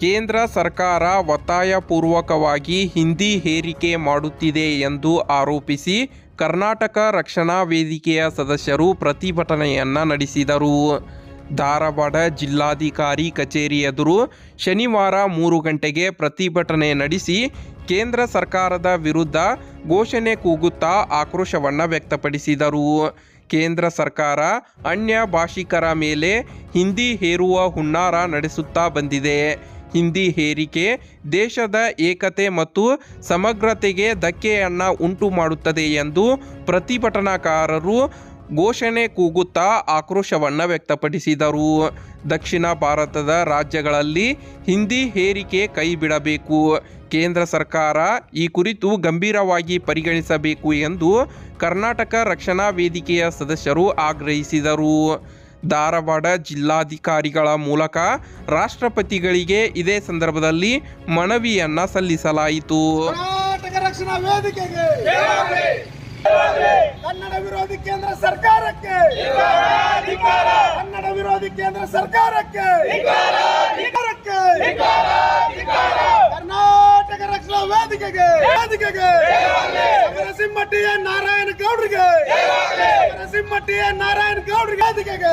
ಕೇಂದ್ರ ಸರ್ಕಾರ ಒತ್ತಾಯಪೂರ್ವಕವಾಗಿ ಹಿಂದಿ ಹೇರಿಕೆ ಮಾಡುತ್ತಿದೆ ಎಂದು ಆರೋಪಿಸಿ ಕರ್ನಾಟಕ ರಕ್ಷಣಾ ವೇದಿಕೆಯ ಸದಸ್ಯರು ಪ್ರತಿಭಟನೆಯನ್ನು ನಡೆಸಿದರು. ಧಾರವಾಡ ಜಿಲ್ಲಾಧಿಕಾರಿ ಕಚೇರಿ ಎದುರು ಶನಿವಾರ ಮೂರು ಗಂಟೆಗೆ ಪ್ರತಿಭಟನೆ ನಡೆಸಿ ಕೇಂದ್ರ ಸರ್ಕಾರದ ವಿರುದ್ಧ ಘೋಷಣೆ ಕೂಗುತ್ತಾ ಆಕ್ರೋಶವನ್ನು ವ್ಯಕ್ತಪಡಿಸಿದರು. ಕೇಂದ್ರ ಸರ್ಕಾರ ಅನ್ಯ ಭಾಷಿಕರ ಮೇಲೆ ಹಿಂದಿ ಹೇರುವ ಹುನ್ನಾರ ನಡೆಸುತ್ತಾ ಬಂದಿದೆ. ಹಿಂದಿ ಹೇರಿಕೆ ದೇಶದ ಏಕತೆ ಮತ್ತು ಸಮಗ್ರತೆಗೆ ಧಕ್ಕೆಯನ್ನು ಉಂಟು ಮಾಡುತ್ತದೆ ಎಂದು ಪ್ರತಿಭಟನಾಕಾರರು ಘೋಷಣೆ ಕೂಗುತ್ತಾ ಆಕ್ರೋಶವನ್ನು ವ್ಯಕ್ತಪಡಿಸಿದರು. ದಕ್ಷಿಣ ಭಾರತದ ರಾಜ್ಯಗಳಲ್ಲಿ ಹಿಂದಿ ಹೇರಿಕೆ ಕೈ ಬಿಡಬೇಕು. ಕೇಂದ್ರ ಸರ್ಕಾರ ಈ ಕುರಿತು ಗಂಭೀರವಾಗಿ ಪರಿಗಣಿಸಬೇಕು ಎಂದು ಕರ್ನಾಟಕ ರಕ್ಷಣಾ ವೇದಿಕೆಯ ಸದಸ್ಯರು ಆಗ್ರಹಿಸಿದರು. ಧಾರವಾಡ ಜಿಲ್ಲಾಧಿಕಾರಿಗಳ ಮೂಲಕ ರಾಷ್ಟ್ರಪತಿಗಳಿಗೆ ಇದೇ ಸಂದರ್ಭದಲ್ಲಿ ಮನವಿಯನ್ನ ಸಲ್ಲಿಸಲಾಯಿತು. ಕನ್ನಡ ವಿರೋಧಿ ಕೇಂದ್ರ ಸರ್ಕಾರಕ್ಕೆ. ಕನ್ನಡ ವಿರೋಧಿ ಕೇಂದ್ರ ಸರ್ಕಾರಕ್ಕೆ. ಕರ್ನಾಟಕ ರಕ್ಷಣಾ ವೇದಿಕೆಗೆ. ವೇದಿಕೆಗೆ. ನರಸಿಂಹಟ್ಟಿಯ ನಾರಾಯಣ ಗೌಡ್ರಿಗೆ. ನರಸಿಂಹಟ್ಟಿ ಎನ್ ನಾರಾಯಣ ಗೌಡ್ರಿಗೆ ವೇದಿಕೆಗೆ